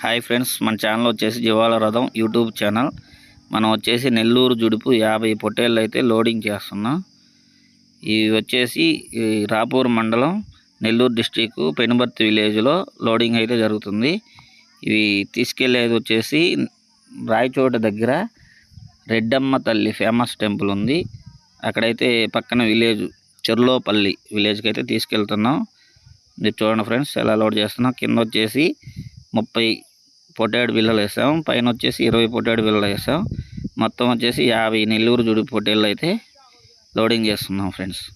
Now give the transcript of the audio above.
Hi friends మన channel వచ్చేసి జీవాల రథం యూట్యూబ్ ఛానల్. మనం వచ్చేసి నెల్లూరు జుడుపు యాభై పొట్టేళ్ళు అయితే లోడింగ్ చేస్తున్నాం. ఇవి వచ్చేసి రాపూర్ మండలం నెల్లూరు డిస్టిక్ పెనుబర్తి విలేజ్లో లోడింగ్ అయితే జరుగుతుంది. ఇవి తీసుకెళ్ళేది వచ్చేసి రాయచోట దగ్గర రెడ్డమ్మ తల్లి ఫేమస్ టెంపుల్ ఉంది. అక్కడైతే పక్కన విలేజ్ చెర్లోపల్లి విలేజ్కి అయితే తీసుకెళ్తున్నాం. మీరు చూడండి ఫ్రెండ్స్ ఎలా లోడ్ చేస్తున్నాం. కింద వచ్చేసి ముప్పై పొటాడు బిల్లలు వేసాం. పైన వచ్చేసి ఇరవై పొటాడు బిల్లలు వేసాం. మొత్తం వచ్చేసి యాభై నెల్లూరు జుడి పొట్టేళ్ళు అయితే లోడింగ్ చేస్తున్నాం ఫ్రెండ్స్